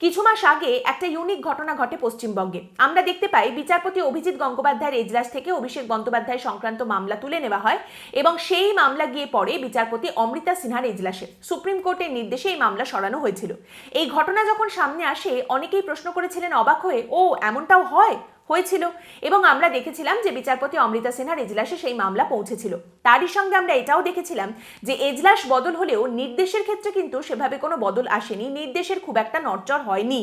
কিছু মাস আগে একটা ইউনিক ঘটনা ঘটে পশ্চিমবঙ্গে। আমরা দেখতে পাই বিচারপতি অভিজিৎ গঙ্গোপাধ্যায়ের এজলাস থেকে অভিষেক বন্দ্যোপাধ্যায় সংক্রান্ত মামলা তুলে নেওয়া হয় এবং সেই মামলা গিয়ে পরে বিচারপতি অমৃতা সিনহার এজলাসে। সুপ্রিম কোর্টের নির্দেশে এই মামলা সরানো হয়েছিল। এই ঘটনা যখন সামনে আসে, অনেকেই প্রশ্ন করেছিলেন অবাক হয়ে, ও, এমনটাও হয়? হয়েছিল। এবং আমরা দেখেছিলাম যে বিচারপতি অমৃতা সিনহার এজলাসে সেই মামলা পৌঁছেছিল। তারই সঙ্গে আমরা এটাও দেখেছিলাম যে এজলাস বদল হলেও নির্দেশের ক্ষেত্রে কিন্তু সেভাবে কোনো বদল আসেনি। নির্দেশের খুব একটা নড়চড় হয়নি।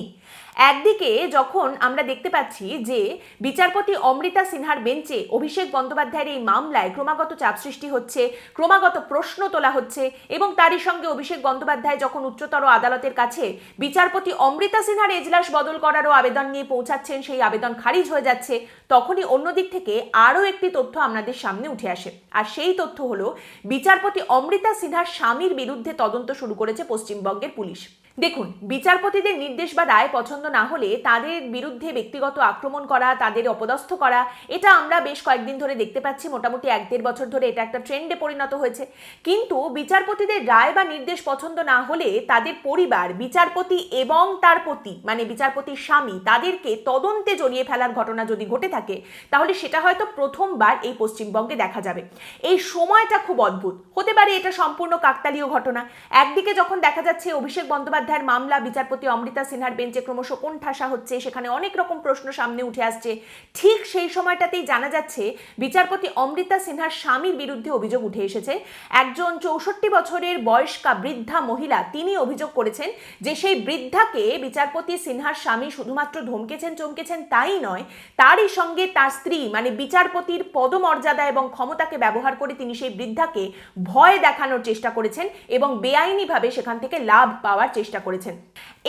একদিকে যখন আমরা দেখতে পাচ্ছি যে বিচারপতি অমৃতা সিনহার বেঞ্চে অভিষেক বন্দ্যোপাধ্যায়ের এই মামলায় ক্রমাগত চাপ সৃষ্টি হচ্ছে, ক্রমাগত প্রশ্ন তোলা হচ্ছে এবং তারই সঙ্গে অভিষেক বন্দ্যোপাধ্যায় যখন উচ্চতর আদালতের কাছে বিচারপতি অমৃতা সিনহার এজলাস বদল করারও আবেদন নিয়ে পৌঁছাচ্ছেন, সেই আবেদন খারিজ হয়ে যাচ্ছে, তখনই অন্যদিক থেকে আরও একটি তথ্য আপনাদের সামনে উঠে আসে। আর সেই তথ্য হলো, বিচারপতি অমৃতা সিনহার স্বামীর বিরুদ্ধে তদন্ত শুরু করেছে পশ্চিমবঙ্গের পুলিশ। দেখুন, বিচারপতিদের নির্দেশ বা রায় পছন্দ না হলে তাদের বিরুদ্ধে ব্যক্তিগত আক্রমণ করা, তাদের অপদস্থ করা, এটা আমরা বেশ কয়েকদিন ধরে দেখতে পাচ্ছি, মোটামুটি এক দেড় বছর ধরে এটা একটা ট্রেন্ডে পরিণত হয়েছে। কিন্তু বিচারপতিদের রায় বা নির্দেশ পছন্দ না হলে তাদের পরিবার, বিচারপতি এবং তার পতি মানে বিচারপতির স্বামী, তাদেরকে তদন্তে জড়িয়ে ফেলার ঘটনা যদি ঘটে থাকে, তাহলে সেটা হয়তো প্রথমবার এই পশ্চিমবঙ্গে দেখা যাবে। এই সময়টা খুব অদ্ভুত। হতে পারে এটা সম্পূর্ণ কাকতালীয় ঘটনা। একদিকে যখন দেখা যাচ্ছে অভিষেক বন্দ্যোপাধ্যায়ের মামলা, বিচারপতি অমৃতা সিনহার বেঞ্চে ক্রমশ কোণঠাসা হচ্ছে। সেখানে অনেক রকম প্রশ্ন সামনে উঠে আসছে। ঠিক সেই সময়টাতেই জানা যাচ্ছে, বিচারপতি অমৃতা সিনহার স্বামীর বিরুদ্ধে অভিযোগ উঠে এসেছে। একজন চৌষট্টি বছরের বয়স্কা বৃদ্ধা মহিলা, তিনি অভিযোগ করেছেন যে সেই বৃদ্ধাকে বিচারপতি সিনহার স্বামী শুধুমাত্র ধমকেছেন, চমকেছেন তাই নয়, তারই সঙ্গে তার স্ত্রী মানে বিচারপতির পদমর্যাদা এবং ক্ষমতাকে ব্যবহার করে তিনি সেই বৃদ্ধাকে ভয় দেখানোর চেষ্টা করেছেন এবং বেআইনিভাবে সেখান থেকে লাভ পাওয়ার চেষ্টা করেছেন।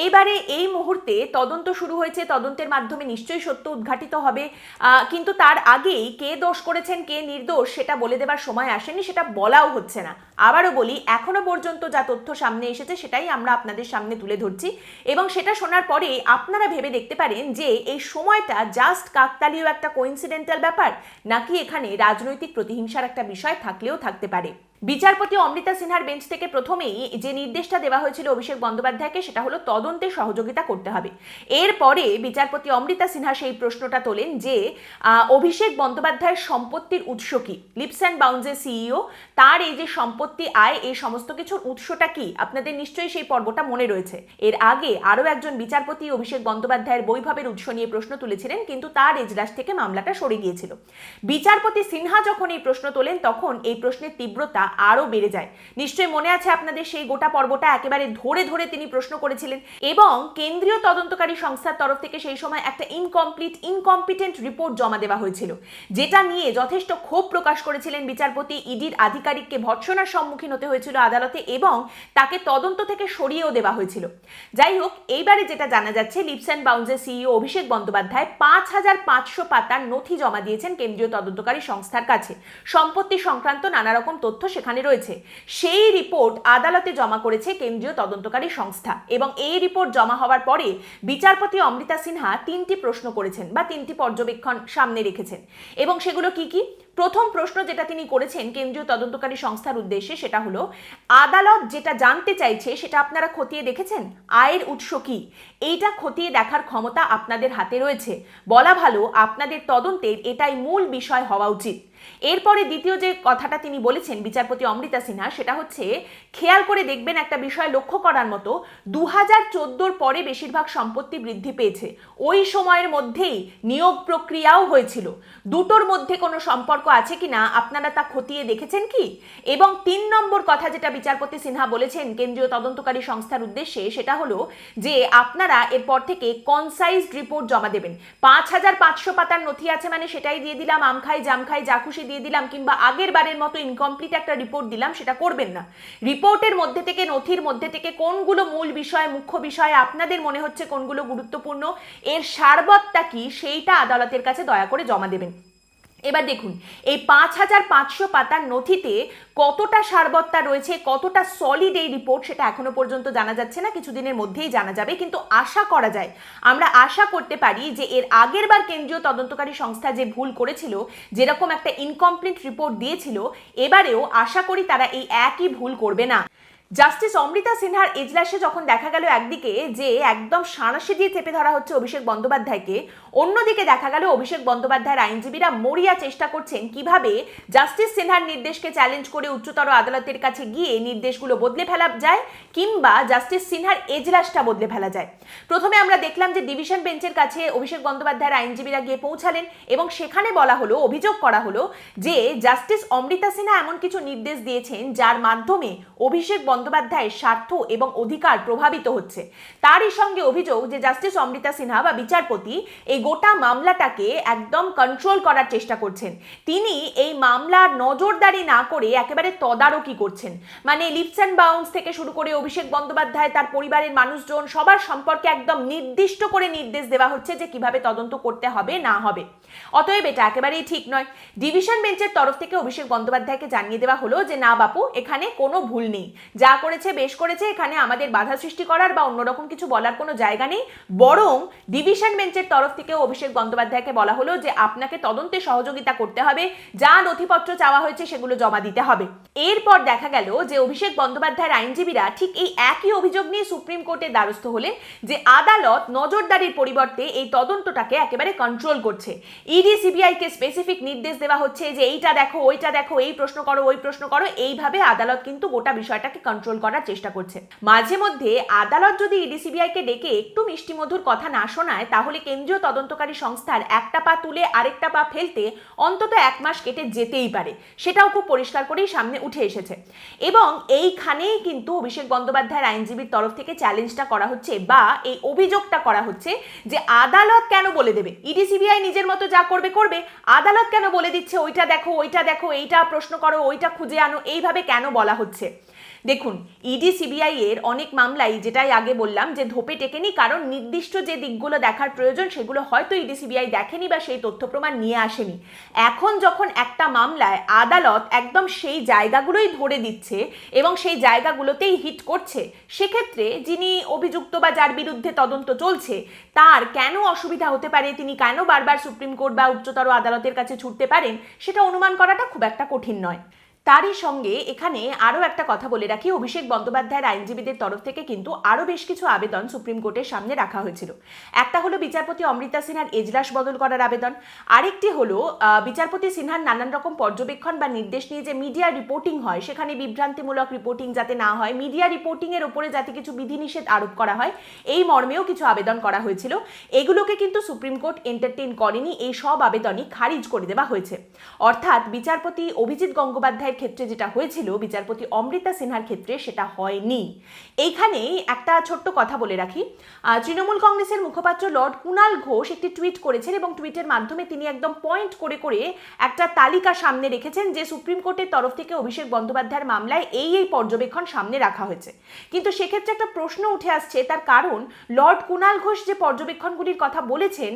এবারে এই মুহূর্তে তদন্ত শুরু হয়েছে, তদন্তের মাধ্যমে নিশ্চয়ই সত্য উদ্ঘাটিত হবে। কিন্তু তার আগেই কে দোষ করেছেন, কে নির্দোষ সেটা বলে দেবার সময় আসেনি, সেটা বলাও হচ্ছে না। আবারও বলি, এখনও পর্যন্ত যা তথ্য সামনে এসেছে সেটাই আমরা আপনাদের সামনে তুলে ধরছি এবং সেটা শোনার পরে আপনারা ভেবে দেখতে পারেন যে এই সময়টা জাস্ট কাকতালীয় একটা কোইন্সিডেন্টাল ব্যাপার, নাকি এখানে রাজনৈতিক প্রতিহিংসার একটা বিষয় থাকলেও থাকতে পারে। বিচারপতি অমৃতা সিনহার বেঞ্চ থেকে প্রথমেই যে নির্দেশটা দেওয়া হয়েছিল অভিষেক বন্দ্যোপাধ্যায়কে, সেটা হলো তদন্তে সহযোগিতা করতে হবে। এরপরে বিচারপতি অমৃতা সিনহা সেই প্রশ্নটা তোলেন যে অভিষেক বন্দ্যোপাধ্যায়ের সম্পত্তির উৎস কি? লিপস অ্যান্ড বাউন্সের সিইও তার এই যে সম্পত্তি আয় এই সমস্ত কিছুর উৎসটা কি? আপনাদের নিশ্চয়ই সেই পর্বটা মনে রয়েছে। এর আগে আরও একজন বিচারপতি অভিষেক বন্দ্যোপাধ্যায়ের বৈভবের উৎস নিয়ে প্রশ্ন তুলেছিলেন, কিন্তু তার এজলাস থেকে মামলাটা সরে গিয়েছিল। বিচারপতি সিনহা যখন এই প্রশ্ন তোলেন, তখন এই প্রশ্নের তীব্রতা আরও বেড়ে যায়। নিশ্চয়ই মনে আছে আপনাদের সেই গোটা পর্বটা একেবারে ধরে ধরে তিনি প্রশ্ন করেছিলেন এবং কেন্দ্রীয় তদন্তকারী সংস্থার তরফ থেকে সেই সময় একটা ইনকমপ্লিট ইনকম্পিটেন্ট রিপোর্ট জমা দেওয়া হয়েছিল, যেটা নিয়ে যথেষ্ট ক্ষোভ প্রকাশ করেছিলেন বিচারপতি, ইডির আধিকারিককে ভৎসনার সম্মুখীন হতে হয়েছিল আদালতে এবং তাকে তদন্ত থেকে সরিয়েও দেওয়া হয়েছিল। যাই হোক এইবারে যেটা জানা যাচ্ছে, লিপস অ্যান্ড বাউন্সের সিইও অভিষেক বন্দ্যোপাধ্যায় পাঁচ হাজার পাঁচশো পাতার নথি জমা দিয়েছেন কেন্দ্রীয় তদন্তকারী সংস্থার কাছে। সম্পত্তি সংক্রান্ত নানা রকম তথ্য সেখানে রয়েছে। সেই রিপোর্ট আদালতে জমা করেছে কেন্দ্রীয় তদন্তকারী সংস্থা এবং এই রিপোর্ট জমা হওয়ার পরে বিচারপতি অমৃতা সিনহা তিনটি প্রশ্ন করেছেন বা তিনটি পর্যবেক্ষণ সামনে রেখেছেন। এবং সেগুলো কি কি? প্রথম প্রশ্ন যেটা তিনি করেছেন কেন্দ্রীয় তদন্তকারী সংস্থার উদ্দেশ্যে সেটা হলো, আদালত যেটা জানতে চাইছে সেটা আপনারা খতিয়ে দেখেছেন? আয়ের উৎস কি? এইটা খতিয়ে দেখার ক্ষমতা আপনাদের হাতে রয়েছে। বলা ভালো, আপনাদের তদন্তের এটাই মূল বিষয় হওয়া উচিত। এরপরে দ্বিতীয় যে কথাটা তিনি বলেছেন বিচারপতি অমৃতা সিনহা, সেটা হচ্ছে খেয়াল করে দেখবেন একটা বিষয় লক্ষ্য করার মতো দু হাজার পরে বেশিরভাগ সম্পত্তি বৃদ্ধি পেয়েছে। ওই সময়ের মধ্যেই নিয়োগ প্রক্রিয়াও হয়েছিল। দুটোর মধ্যে কোনো সম্পর্ক আছে কিনা, আপনারা তা খতিয়ে দেখেছেন কি? এবং তিন নম্বর কথা যেটা বিচারপতি সিনহা বলেছেন কেন্দ্রীয় তদন্তকারী সংস্থার উদ্দেশ্যে, সেটা হলো যে আপনারা এরপর থেকে কনসাইজড রিপোর্ট জমা দেবেন। পাঁচ হাজার পাঁচশো পাতার নথি আছে মানে সেটাই দিয়ে দিলাম, আম খাই, জাম খাই দিয়ে দিলাম কিংবা আগের বারের মতো ইনকমপ্লিট একটা রিপোর্ট দিলাম, সেটা করবেন না। রিপোর্টের মধ্যে থেকে, নথির মধ্যে থেকে কোনগুলো মূল বিষয়, মুখ্য বিষয়, আপনাদের মনে হচ্ছে কোনগুলো গুরুত্বপূর্ণ, এর সারবত্তা কি, সেইটা আদালতের কাছে দয়া করে জমা দেবেন। এবার দেখুন, এই পাঁচ হাজার পাঁচশো পাতার নথিতে কতটা সারবত্তা রয়েছে, কতটা সলিড এই রিপোর্ট সেটা এখনও পর্যন্ত জানা যাচ্ছে না, কিছুদিনের মধ্যেই জানা যাবে, কিন্তু আশা করা যায়, আমরা আশা করতে পারি যে এর আগের বার কেন্দ্রীয় তদন্তকারী সংস্থা যে ভুল করেছিল, যেরকম একটা ইনকমপ্লিট রিপোর্ট দিয়েছিল, এবারেও আশা করি তারা এই একই ভুল করবে না। জাস্টিস অমৃতা সিনহার এজলাসে যখন দেখা গেল একদিকে যে একদম সাঁড়াশি দিয়ে চেপে ধরা হচ্ছে অভিষেক বন্দ্যোপাধ্যায়কে, অন্যদিকে দেখা গেল অভিষেক বন্দ্যোপাধ্যায়ের আইনজীবীরা মরিয়া চেষ্টা করছেন কীভাবে জাস্টিস সিনহার নির্দেশকে চ্যালেঞ্জ করে উচ্চতর আদালতের কাছে গিয়ে নির্দেশগুলো বদলে ফেলা যায় কিংবা জাস্টিস সিনহার এজলাসটা বদলে ফেলা যায়। প্রথমে আমরা দেখলাম যে ডিভিশন বেঞ্চের কাছে অভিষেক বন্দ্যোপাধ্যায়ের আইনজীবীরা গিয়ে পৌঁছালেন এবং সেখানে বলা হলো, অভিযোগ করা হলো যে জাস্টিস অমৃতা সিনহা এমন কিছু নির্দেশ দিয়েছেন যার মাধ্যমে অভিষেক বন্দ্যোপাধ্যায়ের স্বার্থ এবং অধিকার প্রভাবিত হচ্ছে। তারই সঙ্গে অভিযোগ যে জাস্টিস অমৃতা সিনহা বা বিচারপতি এই গোটা মামলাটাকে একদম কন্ট্রোল করার চেষ্টা করছেন। তিনি এই মামলার নজরদারি না করে একেবারে তদারকি করছেন। মানে লিপস অ্যান্ড বাউন্স থেকে শুরু করে অভিষেক বন্দ্যোপাধ্যায়, তার পরিবারের মানুষজন, সবার সম্পর্কে একদম নির্দিষ্ট করে নির্দেশ দেওয়া হচ্ছে যে কীভাবে তদন্ত করতে হবে, না হবে। অতএব এটা একেবারেই ঠিক নয়। ডিভিশন বেঞ্চের তরফ থেকে অভিষেক বন্দ্যোপাধ্যায়কে জানিয়ে দেওয়া হলো যে, না বাপু, এখানে কোনো ভুল নেই। যা করেছে, বেশ করেছে, এখানে আমাদের বাধা সৃষ্টি করার বা অন্যরকম কিছু বলার কোনো জায়গা নেই। বরং ডিভিশন বেঞ্চের তরফ থেকে অভিষেক বন্দ্যোপাধ্যায়কে বলা হলো যে, আপনাকে তদন্তে সহযোগিতা করতে হবে, যা নথিপত্র চাওয়া হয়েছে সেগুলো জমা দিতে হবে। এরপর দেখা গেল যে, অভিষেক বন্দ্যোপাধ্যায়ের আইনজীবীরা ঠিক এই একই অভিযোগ নিয়ে সুপ্রিম কোর্টের দ্বারস্থ হলেন যে, আদালত নজরদারির পরিবর্তে এই তদন্তটাকে একেবারে কন্ট্রোল করছে। ইডি, সিবিআইকে স্পেসিফিক নির্দেশ দেওয়া হচ্ছে যে, এইটা দেখো, ওইটা দেখো, এই প্রশ্ন করো, ওই প্রশ্ন করো, এইভাবে আদালত কিন্তু গোটা বিষয়টাকে কন্ট্রোল করার চেষ্টা করছে। মাঝে মধ্যে আদালত যদি ইডি সিবিআইকে ডেকে একটু মিষ্টিমধুর কথা না শোনায়, তাহলে কেন্দ্রীয় তদন্তকারী সংস্থার একটা পা তুলে আরেকটা পা ফেলতে অন্তত এক মাস কেটে যেতেই পারে। সেটাও খুব পরিষ্কার করেই সামনে উঠে এসেছে। এবং এইখানেই কিন্তু অভিষেক বন্দ্যোপাধ্যায়ের আইনজীবীর তরফ থেকে চ্যালেঞ্জটা করা হচ্ছে বা এই অভিযোগটা করা হচ্ছে যে আদালত কেন বলে দেবে? ইডিসিবিআই নিজের মতো যা করবে করবে। আদালত কেন বলে দিচ্ছে? ওইটা দেখো ওইটা দেখো, এইটা প্রশ্ন করো, ওইটা খুঁজে আনো। এইভাবে কেন বলা হচ্ছে? দেখুন ইডি সিবিআই এর অনেক মামলাই যেটাই আগে বললাম যে ধোপে টেকেনি, কারণ নির্দিষ্ট যে দিকগুলো দেখার প্রয়োজন সেগুলো হয়তো ইডি সিবিআই দেখেনি বা সেই তথ্য প্রমাণ নিয়ে আসেনি। এখন যখন একটা মামলায় আদালত একদম সেই জায়গাগুলোই ধরে দিচ্ছে এবং সেই জায়গাগুলোতেই হিট করছে, সেক্ষেত্রে যিনি অভিযুক্ত বা যার বিরুদ্ধে তদন্ত চলছে, তার কেন অসুবিধা হতে পারে, তিনি কেন বারবার সুপ্রিম কোর্ট বা উচ্চতর আদালতের কাছে ছুটতে পারেন, সেটা অনুমান করাটা খুব একটা কঠিন নয়। তারই সঙ্গে এখানে আরও একটা কথা বলে রাখি। অভিষেক বন্দ্যোপাধ্যায়ের আইনজীবীদের তরফ থেকে কিন্তু আরও বেশ কিছু আবেদন সুপ্রিম কোর্টের সামনে রাখা হয়েছিল। একটা হলো বিচারপতি অমৃতা সিনহার এজলাস বদল করার আবেদন। আরেকটি হলো বিচারপতি সিনহার নানান রকম পর্যবেক্ষণ বা নির্দেশ নিয়ে যে মিডিয়া রিপোর্টিং হয়, সেখানে বিভ্রান্তিমূলক রিপোর্টিং যাতে না হয়, মিডিয়া রিপোর্টিং এর উপরে যাতে কিছু বিধিনিষেধ আরোপ করা হয়, এই মর্মেও কিছু আবেদন করা হয়েছিল। এগুলোকে কিন্তু সুপ্রিম কোর্ট এন্টারটেইন করেনি, এই সব আবেদনই খারিজ করে দেওয়া হয়েছে। অর্থাৎ বিচারপতি অভিজিৎ গঙ্গোপাধ্যায়ের ক্ষেত্রে যেটা হয়েছিল, বিচারপতি অমৃতা সিনহার ক্ষেত্রে সেটা হয়নি। এইখানেই একটা ছোট্ট কথা বলে রাখি। তৃণমূল কংগ্রেসের মুখপাত্র লর্ড কুনাল ঘোষ একটি টুইট করেছেন এবং টুইটের মাধ্যমে তিনি একদম পয়েন্ট করে করে একটা তালিকা সামনে রেখেছেন যে সুপ্রিম কোর্টের তরফ থেকে অভিষেক বন্দ্যোপাধ্যায়ের মামলায় এই এই পর্যবেক্ষণ সামনে রাখা হয়েছে। কিন্তু সেক্ষেত্রে একটা প্রশ্ন উঠে আসছে, তার কারণ লর্ড কুনাল ঘোষ যে পর্যবেক্ষণগুলির কথা বলেছেন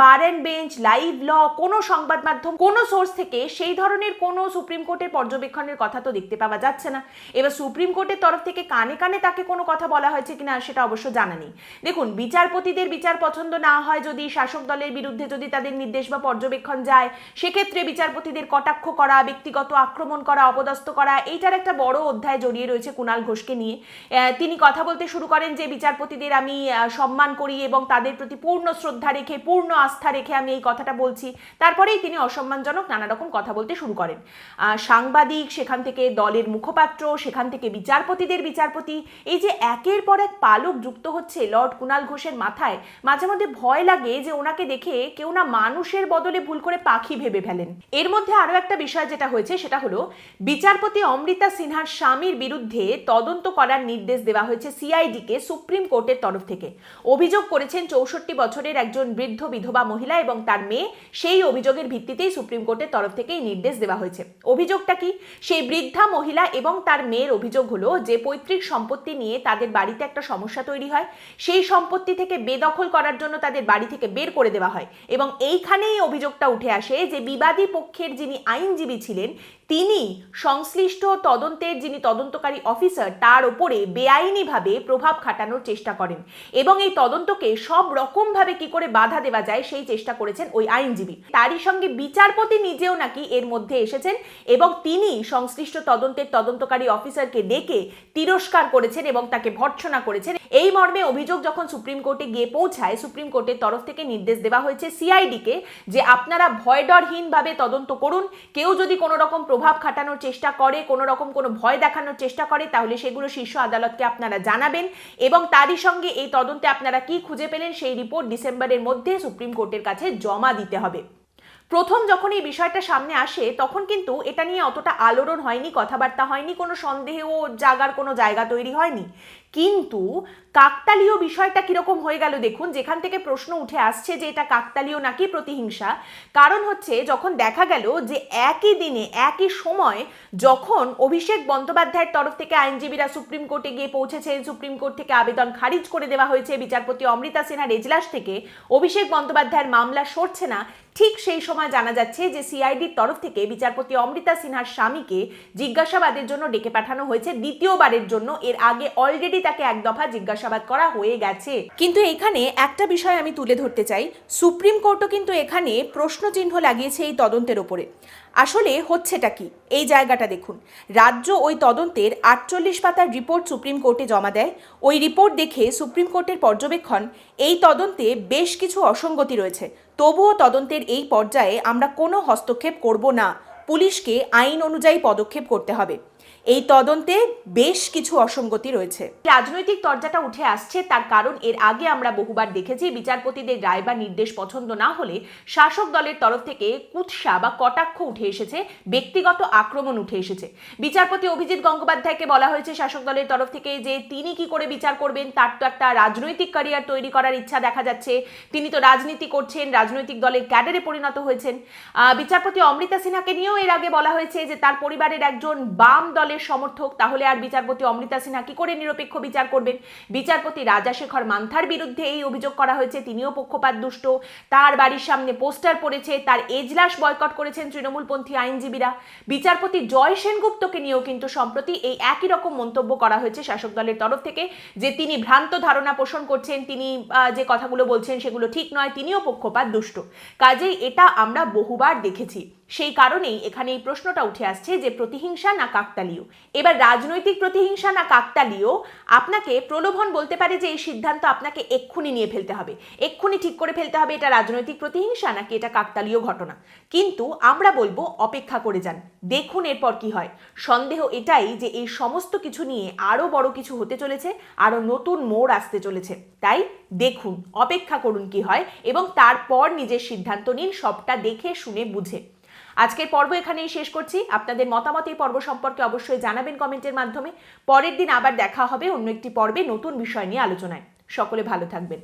Bar and Bench, Live Law, কোনো সংবাদ মাধ্যম কোনো সোর্স থেকে সেই ধরনের কোনো সুপ্রিম কোর্টের পর্যবেক্ষণের কথা তো দেখতে পাওয়া যাচ্ছে না। এবার সুপ্রিম কোর্টের তরফ থেকে কানে কানে তাকে কোনো কথা বলা হয়েছে কিনা সেটা অবশ্য জানা নেই। দেখুন বিচারপতিদের বিচার পছন্দ না হয় যদি শাসক দলের বিরুদ্ধে যদি তাদের নির্দেশ বা পর্যবেক্ষণ যায় সেক্ষেত্রে বিচারপতিদের কটাক্ষ করা ব্যক্তিগত আক্রমণ করা অপদস্থ করা এইটার একটা বড় অধ্যায় জড়িয়ে রয়েছে কুণাল ঘোষকে নিয়ে। তিনি কথা বলতে শুরু করেন যে বিচারপতিদের আমি সম্মান করি এবং তাদের প্রতি পূর্ণ শ্রদ্ধা রেখে পূর্ণ আস্থা রেখে আমি এই কথাটা বলছি। তারপরেই তিনি অসম্মানজনক নানা রকম কথা বলতে শুরু করেন। আহ, সাংবাদিক, সেখান থেকে দলের মুখপাত্র, সেখান থেকে বিচারপতিদের বিচারপতি। এই যে একের পর এক পালক যুক্ত হচ্ছে লর্ড কুণাল ঘোষের মাথায়, মাঝে মধ্যে ভয় লাগে যে ওনাকে দেখে কেউ না মানুষের বদলে ভুল করে পাখি ভেবে ফেলেন। এর মধ্যে আরও একটা বিষয় যেটা হয়েছে, সেটা হলো বিচারপতি অমৃতা সিনহার স্বামীর বিরুদ্ধে তদন্ত করার নির্দেশ দেওয়া হয়েছে সিআইডিকে, সুপ্রিম কোর্টের তরফ থেকে। অভিযোগ করেছেন চৌষট্টি বছরের একজন বৃদ্ধ বিধবা মহিলা এবং তার মেয়ে। সেই অভিযোগের ভিত্তিতেই সুপ্রিম কোর্টের তরফ থেকে এই নির্দেশ দেওয়া হয়েছে। অভিযোগটা কি? সেই বৃদ্ধা মহিলা এবং তার মেয়ের অভিযোগ হলো যে পৈতৃক সম্পত্তি নিয়ে তাদের বাড়িতে একটা সমস্যা তৈরি হয়। সেই সম্পত্তি থেকে বেদখল করার জন্য তাদের বাড়ি থেকে বের করে দেওয়া হয় এবং এইখানেই অভিযোগটা উঠে আসে যে বিবাদী পক্ষের যিনি আইনজীবী ছিলেন তিনি সংশ্লিষ্ট তদন্তের যিনি তদন্তকারী অফিসার, তার ওপরে বেআইনিভাবে প্রভাব খাটানোর চেষ্টা করেন এবং এই তদন্তকে সব রকমভাবে কি করে বাধা দেওয়া যায় সেই চেষ্টা করেছেন ওই আইনজীবী। তারই সঙ্গে বিচারপতি নিজেও নাকি এর মধ্যে এসেছেন এবং তিনি সংশ্লিষ্ট তদন্তের তদন্তকারী অফিসারকে ডেকে তিরস্কার করেছেন এবং তাকে ভর্ৎসনা করেছেন। এই মর্মে অভিযোগ যখন সুপ্রিম কোর্টে গিয়ে পৌঁছায়, সুপ্রিম কোর্টের তরফ থেকে নির্দেশ দেওয়া হয়েছে সিআইডিকে যে আপনারা ভয়ডরহীনভাবে তদন্ত করুন, কেউ যদি কোনো রকম প্রভাব খাটানোর চেষ্টা করে কোনো রকম কোনো ভয় দেখানোর চেষ্টা করে, তাহলে সেগুলো শীর্ষ আদালতকে আপনারা জানাবেন এবং তারই সঙ্গে এই তদন্তে আপনারা কি খুঁজে পেলেন সেই রিপোর্ট ডিসেম্বরের মধ্যে সুপ্রিম কোর্টের কাছে জমা দিতে হবে। প্রথম যখন এই বিষয়টা সামনে আসে, তখন কিন্তু এটা নিয়ে অতটা আলোড়ন হয়নি, কথাবার্তা হয়নি, কোনো সন্দেহ জাগার কোনো জায়গা তৈরি হয়নি। কিন্তু কাকতালীয় বিষয়টা কীরকম হয়ে গেল দেখুন, যেখান থেকে প্রশ্ন উঠে আসছে যে এটা কাকতালীয় নাকি প্রতিহিংসা, কারণ হচ্ছে যখন দেখা গেল যে একই দিনে, একই সময় যখন অভিষেক বন্দ্যোপাধ্যায়ের তরফ থেকে আইনজীবীরা সুপ্রিম কোর্টে গিয়ে পৌঁছেছেন, সুপ্রিম কোর্ট থেকে আবেদন খারিজ করে দেওয়া হয়েছে, বিচারপতি অমৃতা সিনহার এজলাস থেকে, অভিষেক বন্দ্যোপাধ্যায়ের মামলা সরছে না, ঠিক সেই সময় জানা যাচ্ছে যে সিআইডির তরফ থেকে বিচারপতি অমৃতা সিনহার স্বামীকে জিজ্ঞাসাবাদের জন্য ডেকে পাঠানো হয়েছে, দ্বিতীয়বারের জন্য, এর আগে অলরেডি তাকে এক দফা জিজ্ঞাসাবাদ করা হয়ে গেছে। কিন্তু এখানে একটা বিষয় আমি তুলে ধরতে চাই। সুপ্রিম কোর্টও কিন্তু এখানে প্রশ্নচিহ্ন লাগিয়েছে এই তদন্তের ওপরে। আসলে হচ্ছেটা কি? এই জায়গাটা দেখুন। রাজ্য ওই তদন্তের আটচল্লিশ পাতার রিপোর্ট সুপ্রিম কোর্টে জমা দেয়। ওই রিপোর্ট দেখে সুপ্রিম কোর্টের পর্যবেক্ষণ, এই তদন্তে বেশ কিছু অসঙ্গতি রয়েছে। তবুও তদন্তের এই পর্যায়ে আমরা কোনো হস্তক্ষেপ করব না। পুলিশকে আইন অনুযায়ী পদক্ষেপ করতে হবে। এই তদন্তে বেশ কিছু অসঙ্গতি রয়েছে। রাজনৈতিক তর্জাটা উঠে আসছে, তার কারণ এর আগে আমরা বহুবার দেখেছি বিচারপতিদের রায় বা নির্দেশ পছন্দ না হলে শাসক দলের তরফ থেকে কুৎসা বা কটাক্ষ উঠে এসেছে, ব্যক্তিগত আক্রমণ উঠে এসেছে। বিচারপতি অভিজিৎ গঙ্গোপাধ্যায়কে বলা হয়েছে, শাসক দলের তরফ থেকে যে তিনি কি করে বিচার করবেন, তার তো একটা রাজনৈতিক ক্যারিয়ার তৈরি করার ইচ্ছা দেখা যাচ্ছে। তিনি তো রাজনীতি করছেন, রাজনৈতিক দলের ক্যাডারে পরিণত হয়েছেন। বিচারপতি অমৃতা সিনহাকে নিয়েও এর আগে বলা হয়েছে যে তার পরিবারের একজন বাম দলের সমর্থক, তাহলে আর বিচারপতি অমৃতা সিনহা কি করে নিরপেক্ষ বিচার করবেন? বিচারপতি রাজাশেখর মান্থার বিরুদ্ধে এই অভিযোগ করা হয়েছে, তিনিও পক্ষপাত দুষ্ট। তার বাড়ির সামনে পোস্টার পড়েছে, তার এজলাস বয়কট করেছেন তৃণমূলপন্থী আইনজীবীরা। বিচারপতি জয় সেনগুপ্তকে নিয়েও কিন্তু সম্প্রতি এই একই রকম মন্তব্য করা হয়েছে শাসক দলের তরফ থেকে, যে তিনি ভ্রান্ত ধারণা পোষণ করছেন, তিনি যে কথাগুলো বলছেন সেগুলো ঠিক নয়, তিনিও পক্ষপাত দুষ্ট। কাজেই এটা আমরা বহুবার দেখেছি। সেই কারণেই এখানে এই প্রশ্নটা উঠে আসছে যে প্রতিহিংসা না কাকতালীয়। এবার রাজনৈতিক প্রতিহিংসা না কাকতালীয়, আপনাকে প্রলোভন বলতে পারে যে এই সিদ্ধান্ত আপনাকে এক্ষুনি নিয়ে ফেলতে হবে। এক্ষুনি ঠিক করে ফেলতে হবে এটা রাজনৈতিক প্রতিহিংসা নাকি এটা কাকতালীয় ঘটনা। কিন্তু আমরা বলব অপেক্ষা করে যান, দেখুন এরপর কি হয়। সন্দেহ এটাই যে এই সমস্ত কিছু নিয়ে আরও বড় কিছু হতে চলেছে আরও নতুন মোড় আসতে চলেছে। তাই দেখুন, অপেক্ষা করুন কি হয় এবং তারপর নিজের সিদ্ধান্ত নিন, সবটা দেখে, শুনে, বুঝে। আজকের পর্ব এখানেই শেষ করছি। আপনাদের মতামত এই পর্ব সম্পর্কে অবশ্যই জানাবেন কমেন্টের মাধ্যমে। পরের দিন আবার দেখা হবে অন্য একটি পর্বে নতুন বিষয় নিয়ে আলোচনায়। সকলে ভালো থাকবেন।